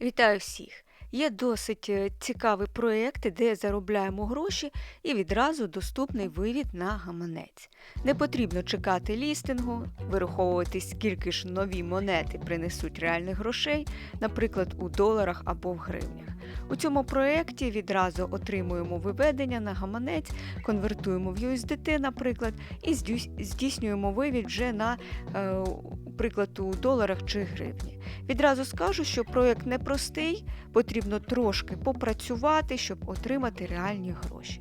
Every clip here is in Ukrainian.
Вітаю всіх! Є досить е, цікавий проєкт, де заробляємо гроші і відразу доступний вивід на гаманець. Не потрібно чекати лістингу, вираховувати, скільки ж нові монети принесуть реальних грошей, наприклад, у доларах або в гривнях. У цьому проєкті відразу отримуємо виведення на гаманець, конвертуємо в USDT, наприклад, і здійснюємо вивід вже на, е, приклад, у доларах чи гривні. Відразу скажу, що проєкт непростий, потрібно трошки попрацювати, щоб отримати реальні гроші.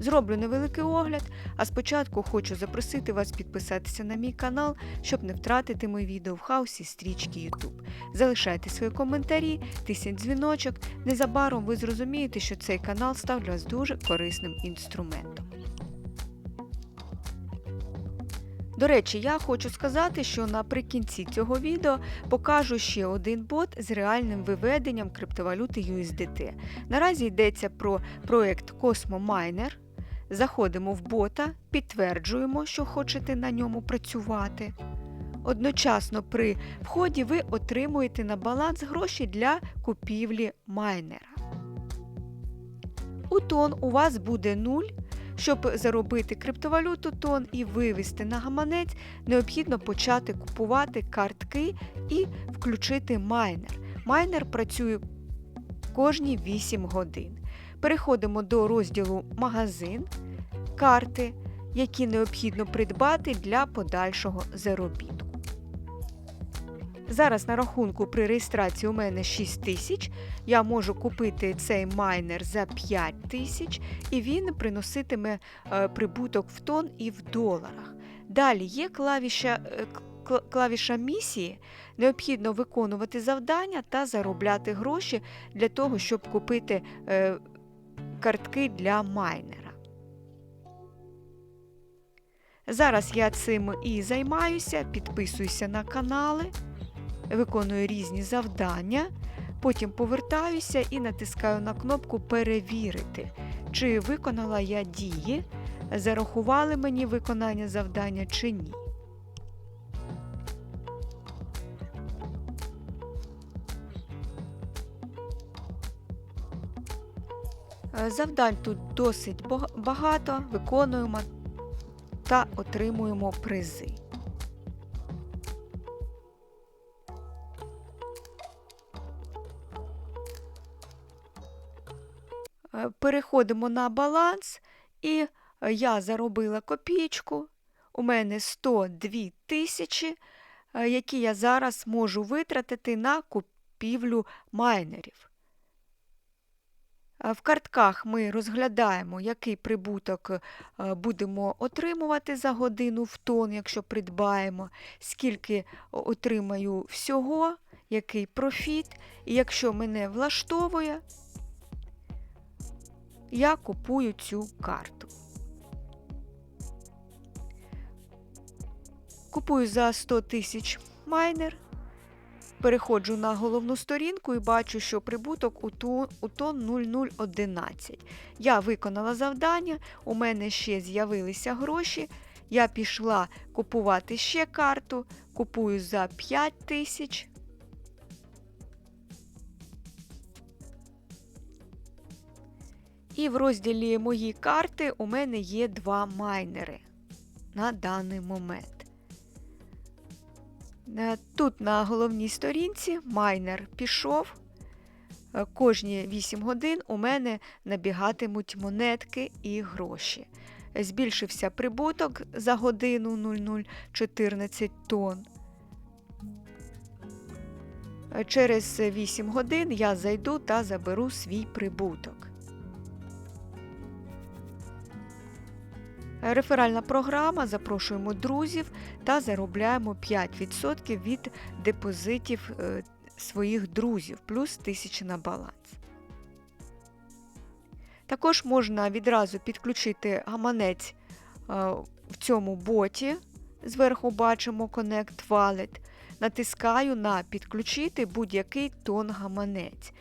Зроблю невеликий огляд, а спочатку хочу запросити вас підписатися на мій канал, щоб не втратити мої відео в хаосі стрічки YouTube. Залишайте свої коментарі, тисніть дзвіночок. Незабаром ви зрозумієте, що цей канал став для вас дуже корисним інструментом. До речі, я хочу сказати, що наприкінці цього відео покажу ще один бот з реальним виведенням криптовалюти USDT. Наразі йдеться про проект Cosmo Miner. Заходимо в бота, підтверджуємо, що хочете на ньому працювати. Одночасно при вході ви отримуєте на баланс гроші для купівлі майнера. У тон у вас буде 0. Щоб заробити криптовалюту тон і вивести на гаманець, необхідно почати купувати картки і включити майнер. Майнер працює кожні 8 годин. Переходимо до розділу Магазин, карти, які необхідно придбати для подальшого заробітку. Зараз на рахунку при реєстрації у мене 6 тисяч. Я можу купити цей майнер за 5 тисяч, і він приноситиме е, прибуток в тон і в доларах. Далі є клавіша, е, клавіша місії. Необхідно виконувати завдання та заробляти гроші для того, щоб купити е, картки для майнера. Зараз я цим і займаюся, підписуюся на канали виконую різні завдання, потім повертаюся і натискаю на кнопку Перевірити, чи виконала я дії, зарахували мені виконання завдання чи ні. Е, Завдань тут досить багато, виконуємо та отримуємо призи. Переходимо на баланс, і е, я заробила копійку. У мене 102 тисячі, е, які я зараз можу витратити на купівлю майнерів. Е, В картках ми розглядаємо, який прибуток е, будемо отримувати за годину в тон, якщо придбаємо, скільки отримаю всього, який профіт. І якщо мене влаштовує, я купую цю карту. Купую за 100 тисяч майнер. Переходжу на головну сторінку і бачу, що прибуток у тон, у тон 0011. Я виконала завдання, у мене ще з'явилися гроші. Я пішла купувати ще карту, купую за 5 тисяч. І в розділі Мої карти у мене є два майнери на даний момент. Е, Тут на головній сторінці майнер пішов. Е, Кожні 8 годин у мене набігатимуть монетки і гроші. Збільшився прибуток за годину 0014 тонн. Е, Через 8 годин я зайду та заберу свій прибуток. Реферальна програма. Запрошуємо друзів та заробляємо 5% від депозитів е, своїх друзів, плюс 1000 на баланс. Також можна відразу підключити гаманець е, в цьому боті. Зверху бачимо Connect Wallet. Натискаю на підключити будь-який тон гаманець.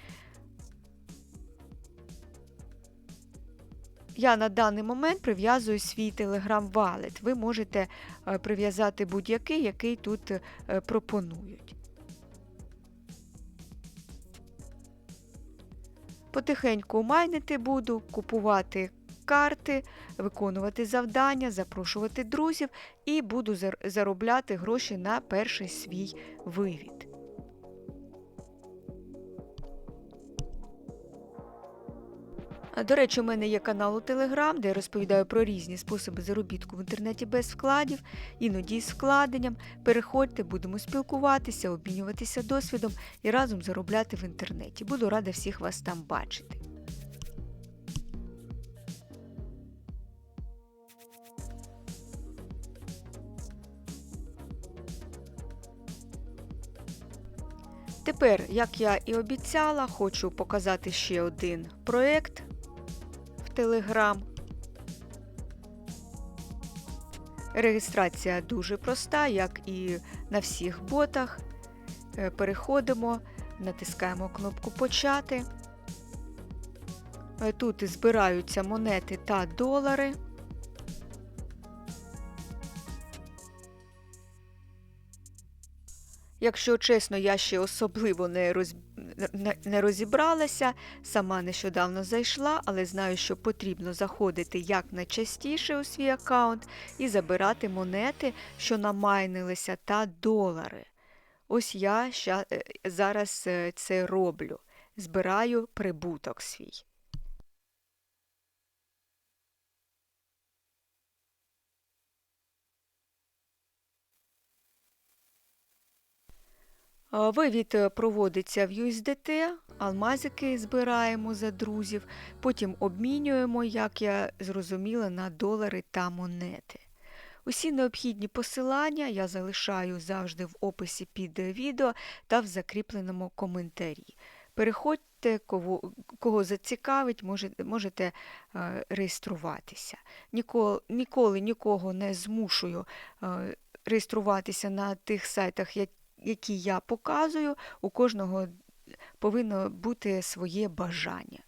Я на даний момент прив'язую свій Wallet. Ви можете е, прив'язати будь-який, який тут е, пропонують. Потихеньку майнити буду, купувати карти, виконувати завдання, запрошувати друзів і буду заробляти гроші на перший свій вивід. До речі, у мене є канал у Телеграм, де я розповідаю про різні способи заробітку в інтернеті без вкладів, іноді з вкладенням. Переходьте, будемо спілкуватися, обмінюватися досвідом і разом заробляти в інтернеті. Буду рада всіх вас там бачити. Тепер, як я і обіцяла, хочу показати ще один проєкт Telegram. Реєстрація дуже проста, як і на всіх ботах. Е, Переходимо, натискаємо кнопку Почати. Е, Тут збираються монети та долари. Якщо чесно, я ще особливо не, роз... не- розібралася, сама нещодавно зайшла, але знаю, що потрібно заходити якнайчастіше у свій аккаунт і забирати монети, що намайнилися, та долари. Ось я е, зараз е, це роблю. Збираю прибуток свій. Вивід е, проводиться в USDT, алмазики збираємо за друзів, потім обмінюємо, як я зрозуміла, на долари та монети. Усі необхідні посилання я залишаю завжди в описі під відео та в закріпленому коментарі. Переходьте, кого, кого зацікавить, може- можете е, реєструватися. Ніколи, ніколи нікого не змушую е, реєструватися на тих сайтах, як- які я показую. У кожного повинно бути своє бажання.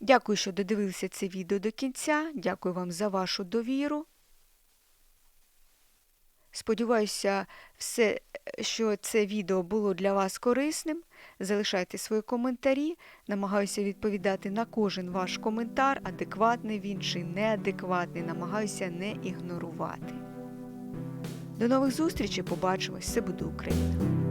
Дякую, що додивилися це відео до кінця. Дякую вам за вашу довіру. Сподіваюся, все, що це відео було для вас корисним. Залишайте свої коментарі. Намагаюся відповідати на кожен ваш коментар, адекватний він чи неадекватний. Намагаюся не ігнорувати. До нових зустрічей, побачимось. Все буде Україна!